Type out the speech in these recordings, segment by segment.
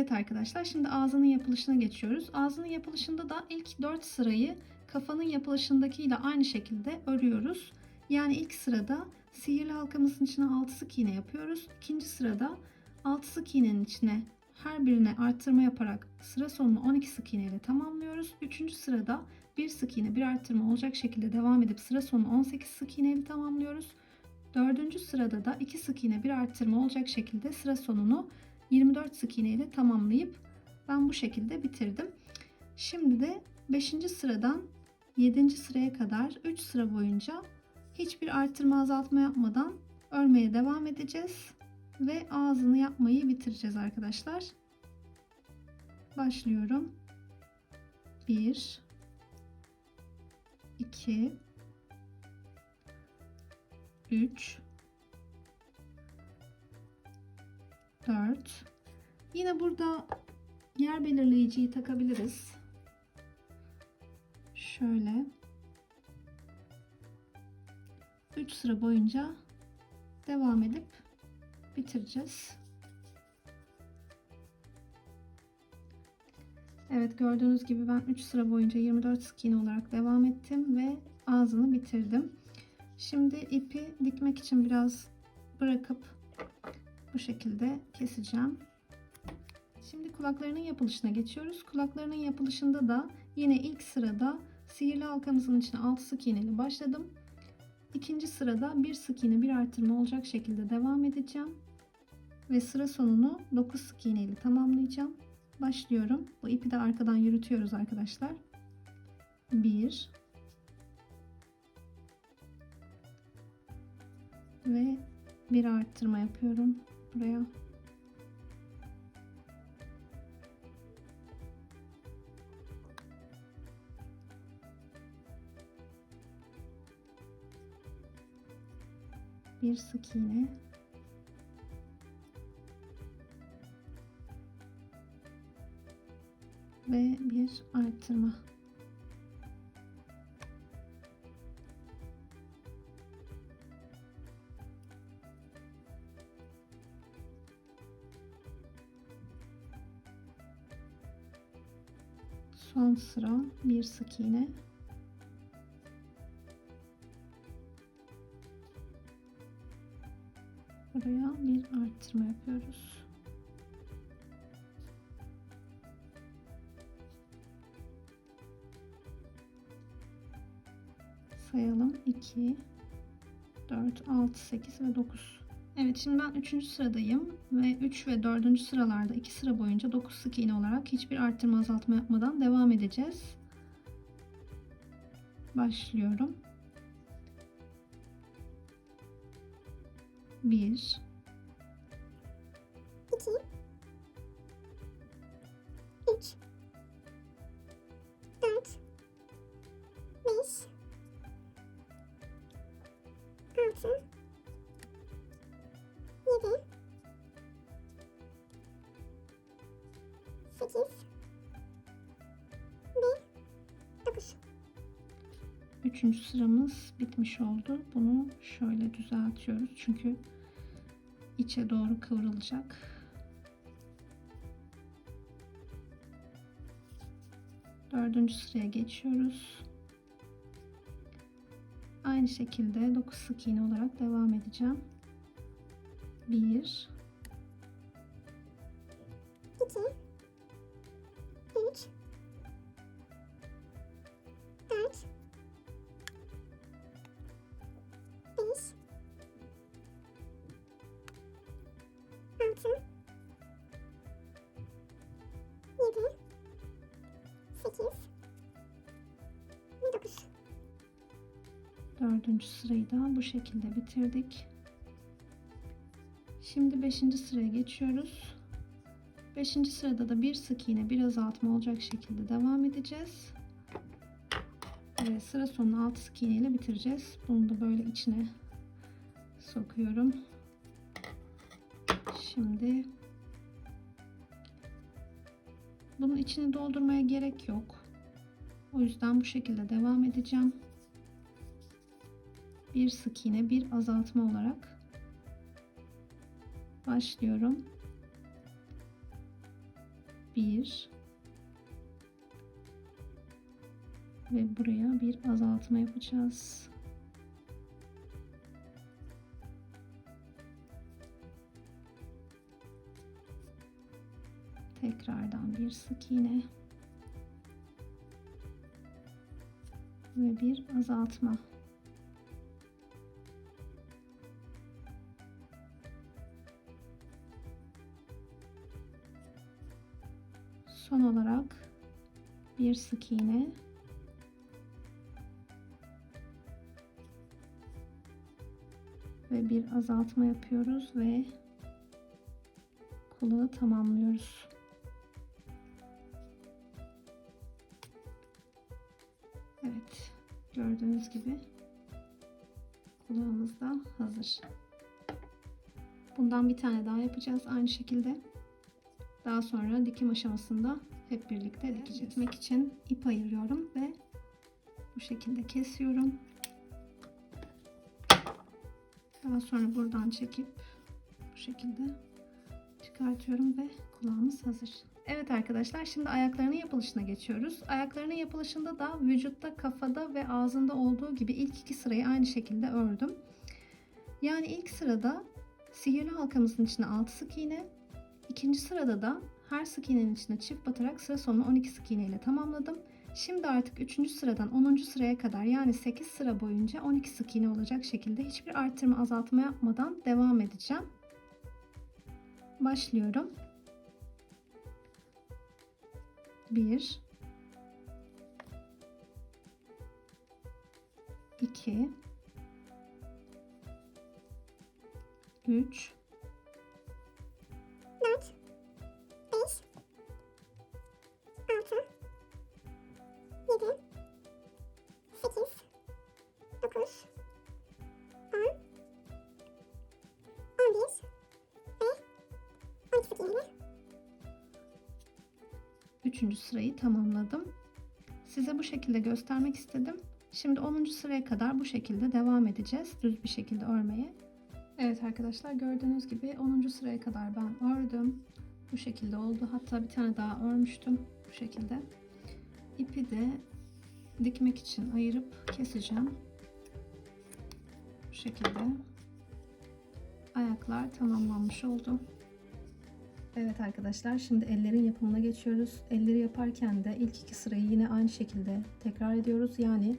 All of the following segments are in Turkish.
Evet arkadaşlar şimdi ağzının yapılışına geçiyoruz. Ağzının yapılışında da ilk 4 sırayı kafanın yapılışındakiyle aynı şekilde örüyoruz. Yani ilk sırada sihirli halkamızın içine 6 sık iğne yapıyoruz. İkinci sırada 6 sık iğnenin içine her birine arttırma yaparak sıra sonunu 12 sık iğne ile tamamlıyoruz. Üçüncü sırada bir sık iğne bir arttırma olacak şekilde devam edip sıra sonunu 18 sık iğne ile tamamlıyoruz. Dördüncü sırada da 2 sık iğne bir arttırma olacak şekilde sıra sonunu 24 sık iğne ile tamamlayıp ben bu şekilde bitirdim. Şimdi de 5. sıradan 7. sıraya kadar 3 sıra boyunca hiçbir arttırma azaltma yapmadan örmeye devam edeceğiz ve ağzını yapmayı bitireceğiz arkadaşlar. Başlıyorum. 1 2 3 4 Yine burada yer belirleyiciyi takabiliriz. Şöyle 3 sıra boyunca devam edip bitireceğiz. Evet gördüğünüz gibi ben 3 sıra boyunca 24 sık iğne olarak devam ettim ve ağzını bitirdim. Şimdi ipi dikmek için biraz bırakıp bu şekilde keseceğim. Şimdi kulaklarının yapılışına geçiyoruz. Kulaklarının yapılışında da yine ilk sırada sihirli halkamızın içine 6 sık iğne ile başladım. İkinci sırada bir sık iğne bir artırma olacak şekilde devam edeceğim. Ve sıra sonunu 9 sık iğne tamamlayacağım. Başlıyorum. Bu ipi de arkadan yürütüyoruz arkadaşlar. 1 ve bir arttırma yapıyorum buraya. Bir sık iğne. Ve bir arttırma. Sıra bir sık iğne. Buraya bir arttırma yapıyoruz. Sayalım 2 4 6 8 ve 9 Evet şimdi ben 3. sıradayım ve 3 ve 4. sıralarda 2 sıra boyunca 9 sık iğne olarak hiçbir arttırma azaltma yapmadan devam edeceğiz. Başlıyorum. 1 Üçüncü sıramız bitmiş oldu. Bunu şöyle düzeltiyoruz. Çünkü içe doğru kıvrılacak. Dördüncü sıraya geçiyoruz. Aynı şekilde 9 sık iğne olarak devam edeceğim. 1 Dördüncü sırayı da bu şekilde bitirdik. Şimdi beşinci sıraya geçiyoruz. Beşinci sırada da bir sık iğne bir azaltma olacak şekilde devam edeceğiz. Ve sıra sonunu 6 sık iğne ile bitireceğiz. Bunu da böyle içine sokuyorum. Şimdi bunun içini doldurmaya gerek yok. O yüzden bu şekilde devam edeceğim. Bir sık iğne bir azaltma olarak başlıyorum. 1 ve buraya bir azaltma yapacağız. Tekrardan bir sık iğne ve bir azaltma. Son olarak bir sık iğne ve bir azaltma yapıyoruz ve kulağı tamamlıyoruz. Evet, gördüğünüz gibi kulağımız da hazır. Bundan bir tane daha yapacağız aynı şekilde. Daha sonra dikim aşamasında hep birlikte dikeceğiz. Dikmek için ip ayırıyorum ve bu şekilde kesiyorum. Daha sonra buradan çekip bu şekilde çıkartıyorum ve kulağımız hazır. Evet arkadaşlar şimdi ayaklarının yapılışına geçiyoruz. Ayaklarının yapılışında da vücutta, kafada ve ağzında olduğu gibi ilk iki sırayı aynı şekilde ördüm. Yani ilk sırada sihirli halkamızın içine 6 sık iğne, ikinci sırada da her sık iğnenin içine çift batarak sıra sonunu 12 sık iğne ile tamamladım. Şimdi artık 3. sıradan 10. sıraya kadar yani 8 sıra boyunca 12 sık iğne olacak şekilde hiçbir arttırma azaltma yapmadan devam edeceğim. Başlıyorum. 1 2 3 sırayı tamamladım. Size bu şekilde göstermek istedim. Şimdi 10. sıraya kadar bu şekilde devam edeceğiz. Düz bir şekilde örmeye. Evet arkadaşlar gördüğünüz gibi 10. sıraya kadar ben ördüm. Bu şekilde oldu. Hatta bir tane daha örmüştüm. Bu şekilde. İpi de dikmek için ayırıp keseceğim. Bu şekilde ayaklar tamamlanmış oldu. Evet arkadaşlar şimdi ellerin yapımına geçiyoruz. Elleri yaparken de ilk iki sırayı yine aynı şekilde tekrar ediyoruz. Yani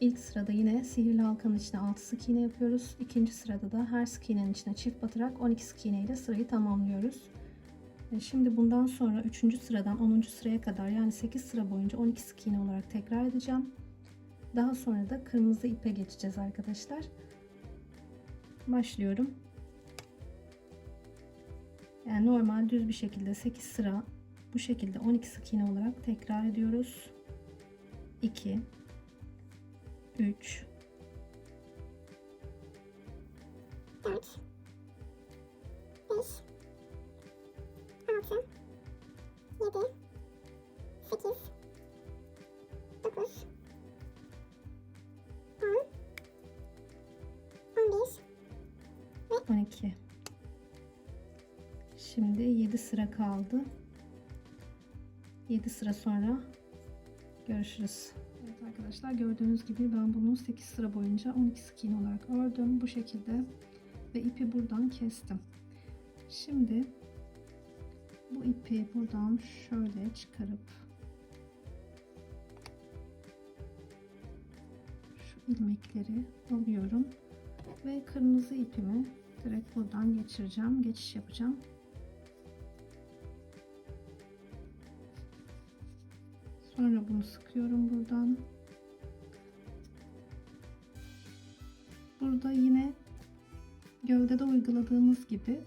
ilk sırada yine sihirli halkanın içine 6 sık iğne yapıyoruz. İkinci sırada da her sık iğnenin içine çift batarak 12 sık iğne ile sırayı tamamlıyoruz. E, Şimdi bundan sonra 3. sıradan 10. sıraya kadar yani 8 sıra boyunca 12 sık iğne olarak tekrar edeceğim. Daha sonra da kırmızı ipe geçeceğiz arkadaşlar. Başlıyorum. Yani normal düz bir şekilde 8 sıra bu şekilde 12 sık iğne olarak tekrar ediyoruz. 2 3 4 5 6 7 8 9 10 11 12 Şimdi 7 sıra kaldı. 7 sıra sonra görüşürüz. Evet arkadaşlar gördüğünüz gibi ben bunu 8 sıra boyunca 12 sık iğne olarak ördüm bu şekilde ve ipi buradan kestim. Şimdi bu ipi buradan şöyle çıkarıp şu ilmekleri alıyorum ve kırmızı ipimi direkt buradan geçireceğim. Geçiş yapacağım. Sonra bunu sıkıyorum buradan. Burada yine gövdede uyguladığımız gibi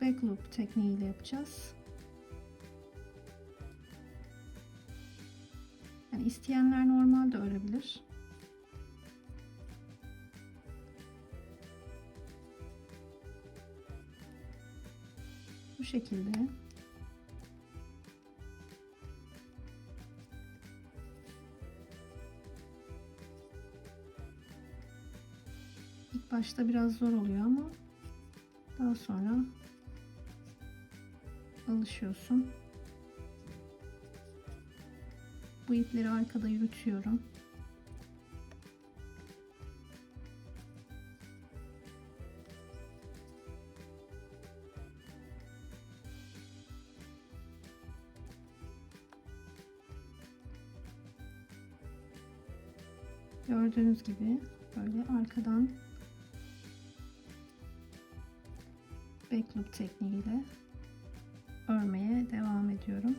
back loop tekniğiyle yapacağız. Yani isteyenler normal de örebilir. Bu şekilde başta biraz zor oluyor ama daha sonra alışıyorsun. Bu ipleri arkada yürütüyorum. Gördüğünüz gibi böyle arkadan back loop tekniğiyle örmeye devam ediyorum.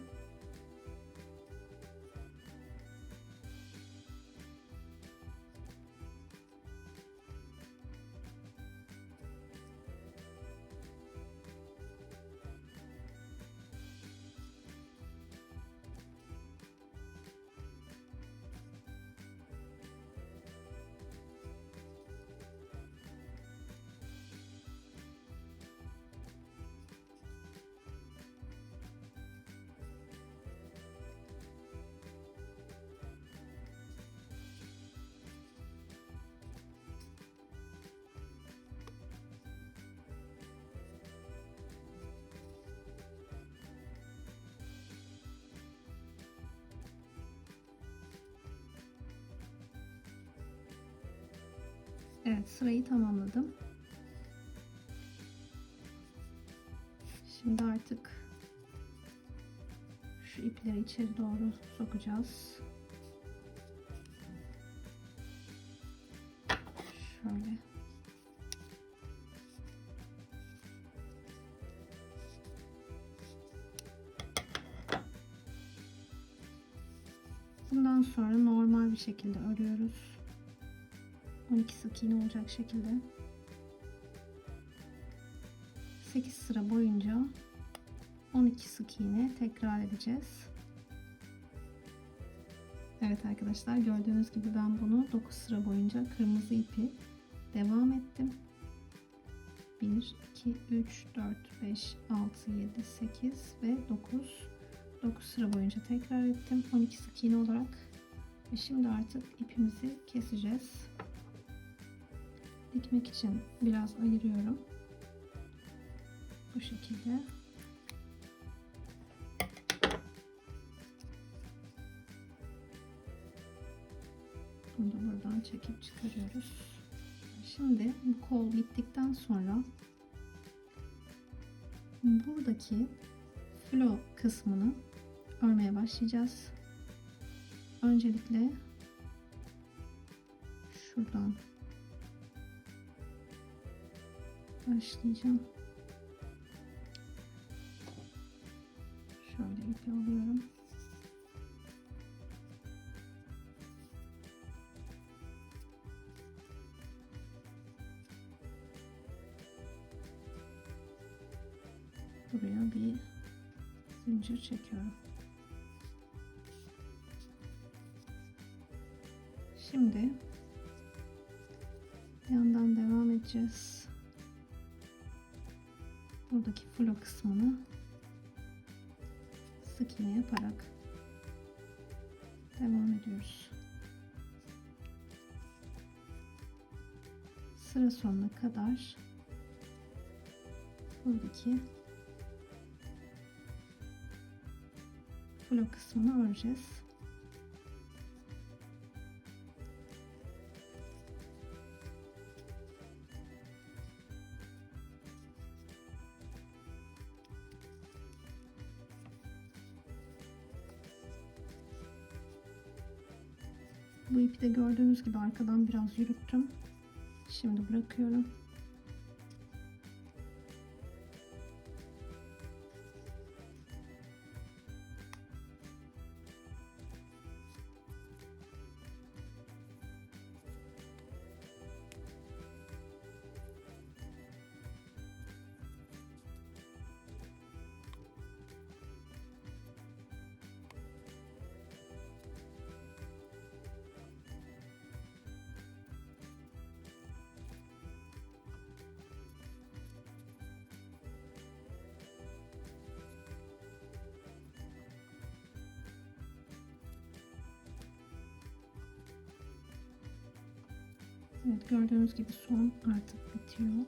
Evet sırayı tamamladım. Şimdi artık şu ipleri içeri doğru sokacağız. Şöyle. Bundan sonra normal bir şekilde örüyoruz. 12 sık iğne olacak şekilde 8 sıra boyunca 12 sık iğne tekrar edeceğiz. Evet arkadaşlar gördüğünüz gibi ben bunu 9 sıra boyunca kırmızı ipi devam ettim. 1, 2, 3, 4, 5, 6, 7, 8 ve 9. 9 sıra boyunca tekrar ettim. 12 sık iğne olarak. Ve şimdi artık ipimizi keseceğiz dikmek için biraz ayırıyorum. Bu şekilde. Bunu da buradan çekip çıkarıyoruz. Şimdi bu kol bittikten sonra buradaki flo kısmını örmeye başlayacağız. Öncelikle şuradan başlayacağım. Şöyle ipi alıyorum. Buraya bir zincir çekiyorum. Şimdi yandan devam edeceğiz buradaki flo kısmını sık iğne yaparak devam ediyoruz. Sıra sonuna kadar buradaki flo kısmını öreceğiz. Bu ipi de gördüğünüz gibi arkadan biraz yürüttüm. Şimdi bırakıyorum. Evet gördüğünüz gibi son artık bitiyor.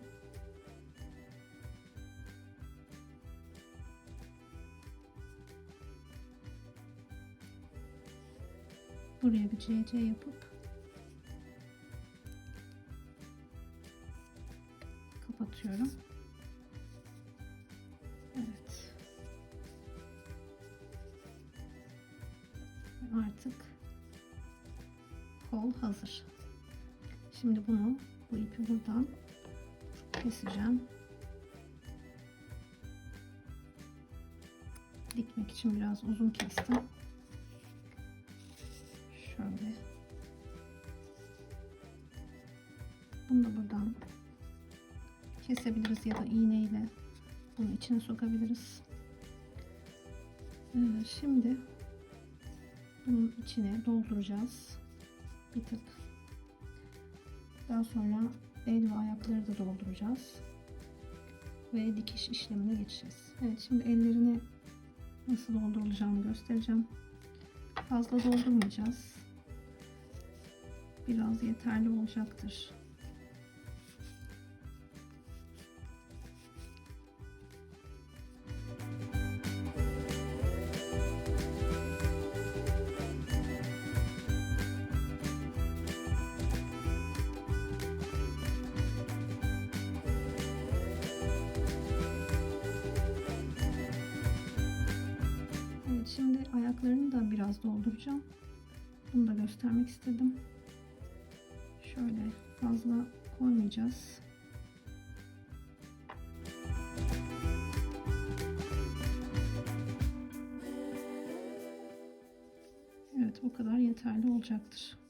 Buraya bir CC yapıp kapatıyorum. Evet. Ve Artık kol hazır. Şimdi bunu bu ipi buradan keseceğim. Dikmek için biraz uzun kestim. Şöyle. Bunu da buradan kesebiliriz ya da iğneyle bunu içine sokabiliriz. Ee, şimdi bunun içine dolduracağız. Bir tık. Daha sonra el ve ayakları da dolduracağız. Ve dikiş işlemine geçeceğiz. Evet şimdi ellerini nasıl doldurulacağını göstereceğim. Fazla doldurmayacağız. Biraz yeterli olacaktır. Biraz dolduracağım. Bunu da göstermek istedim. Şöyle fazla koymayacağız. Evet bu kadar yeterli olacaktır.